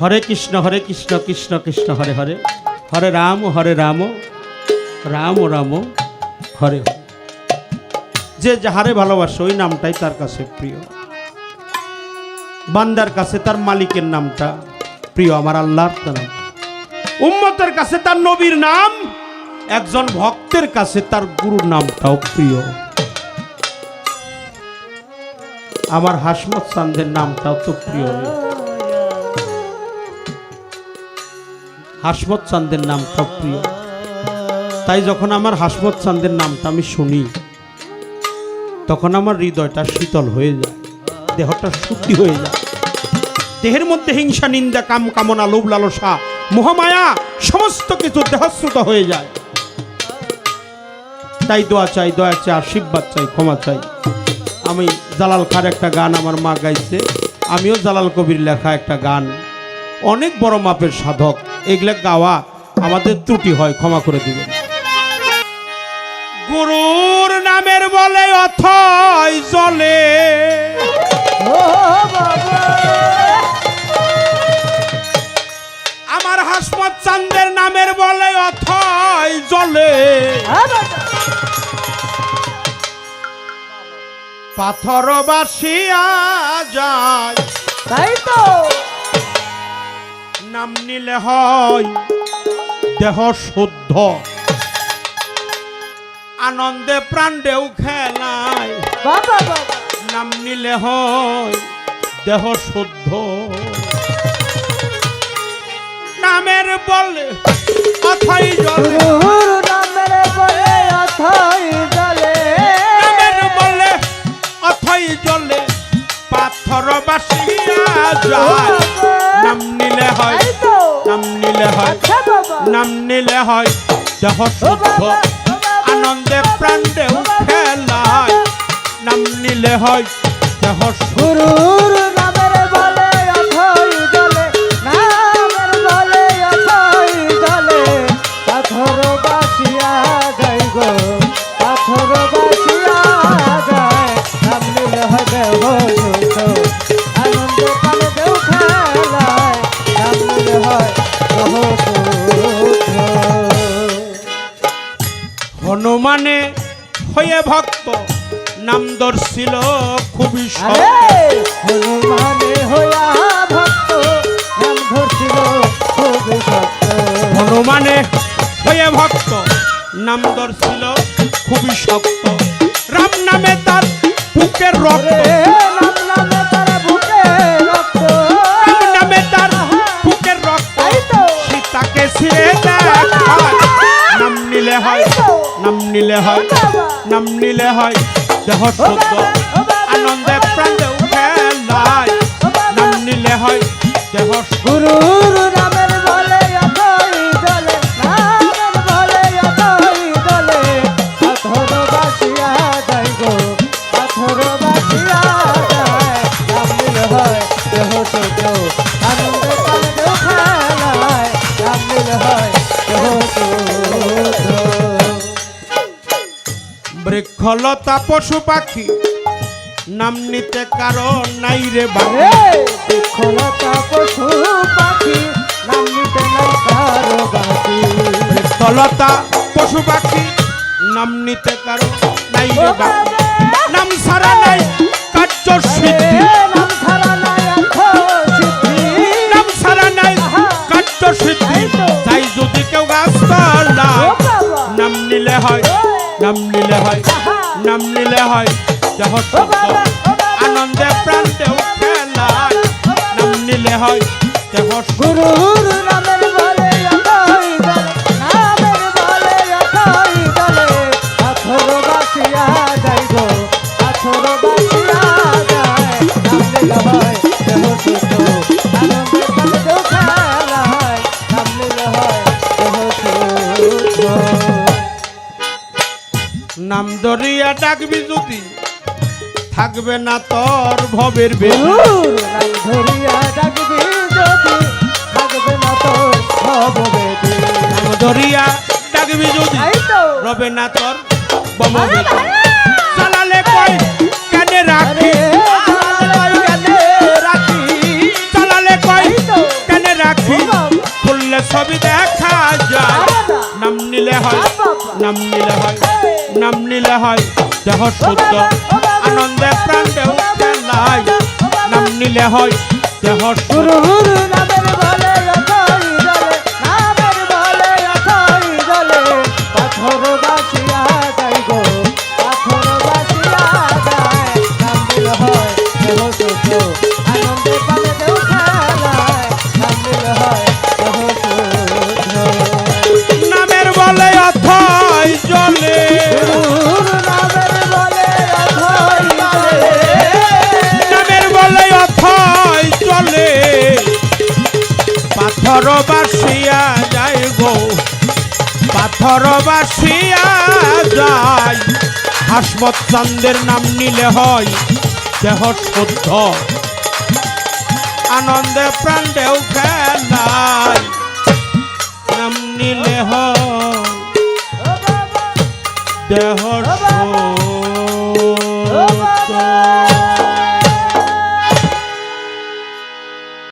হরে কৃষ্ণ হরে কৃষ্ণ কৃষ্ণ কৃষ্ণ, হরে হরে। হরে রাম হরে রাম রাম রাম, হরে যে যাহারে ভালোবাসে, ওই নামটাই তার কাছে প্রিয়। বান্দার কাছে তার মালিকের নামটা প্রিয়, আমার আল্লাহর নাম। উম্মতের কাছে তার নবীর নাম, একজন ভক্তের কাছে তার গুরুর নামটাও প্রিয়। আমার হাসমত চান্দের নামটাও তো প্রিয়। হাসমত চান্দের নামটাও প্রিয়। তাই যখন আমার হাসমত চান্দের নামটা আমি শুনি, তখন আমার হৃদয়টা শীতল হয়ে যায়, দেহটা শুদ্ধি হয়ে যায়। দেহের মধ্যে হিংসা, নিন্দা, কাম কামনা, লোভ, লালসা, মোহমায়া, সমস্ত কিছু দেহশ্রুত হয়ে যায়। তাই দোয়া চাই, দয়া চাই, আশীর্বাদ চাই, ক্ষমা চাই। আমি জালাল খার একটা গান আমার মা গাইছে। আমিও জালাল কবির লেখা একটা গান। অনেক বড় মাপের সাধক। এগুলা গাওয়া আমাদের ত্রুটি হয়, ক্ষমা করে দিবেন। গুরুর নামের বলে অথয় জলে। আমার হাসমত চান্দের নামের বলে অথয় জলে। পাথর বাসিয়া যায়। তাই তো। নাম নিলে হয় দেহ শুদ্ধ। আনন্দে প্রাণেও খেলায় বাবা বাবা। নাম নিলে হয় দেহ শুদ্ধ। নামের বলে অথই জলে। নামের বলে অথই জলে। নামের বলে অথই জলে পাথর বাসিয়া যায়। হয়। নাম নিলে হয়। আচ্ছা নাম নিলে হয়। দেহ শুদ্ধ আনন্দে প্রাণেও খেলায় নাম নিলে হয়। দেহ শুদ্ধ হনুমানে হয়ে ভক্ত নাম দর্শিল খুবই হনুমানে হইয়া ভক্ত নাম ধরছিল খুবই ভক্ত হনুমানে হয়ে ভক্ত নাম দর্শিল খুবই শক্ত। রাম নামে তার বুকের রক্ত। ছিঁড়ে দেখায় নাম নিলে হয়, নাম নিলে হয়, নাম নিলে হয় দেহ বাবা আনন্দে প্রাণে উঠে ও নাম নিলে হয়, দেহ শুদ্ধ। বৃক্ষলতা পশু পাখি। নাম নিতে কারণ নাই রে বাবা বৃক্ষলতা পশু পাখি নাম নিতে নাই কারও বাকি বৃক্ষলতা পশু পাখি নাম নিতে কারণ নাই রে বাবা নাম সারা নাই কার্য সিদ্ধি। নাম ছাড়া নাই নাম সারা নাই কার্য সিদ্ধি। তাই যদি কেউ গাছ নাম নিলে হয় নাম নিলে হয়। নাম নিলে হয় দেহ আনন্দে নাম নিলে হয় দেহ শুদ্ধ ডাকবি যদি থাকবে না তোর ভবের নাম ধরিয়া ডাকবি যদি থাকবে না তোর নাম ধরিয়া ডাকবি যদি রবে না তোর বম আরে বেদনা চালালে কই কেনে রাখি? চালালে কই কেনে রাখি? খুললে ছবি দেখা যায়। নাম নিলে হয়। নাম নিলে হয় নাম নিলে হয়। দেহ শুদ্ধ। আনন্দে প্রাণ দেহ নাই নাম নিলে হয় দেহ গুরু নামের বলে পাথর বাসিয়া যায় গো পাথর বাসিয়া যায় হাসমত চান্দের নাম নিলে হয় দেহ শুদ্ধ। আনন্দে প্রাণ দেও খেলায় নাম নিলে হয় দেহ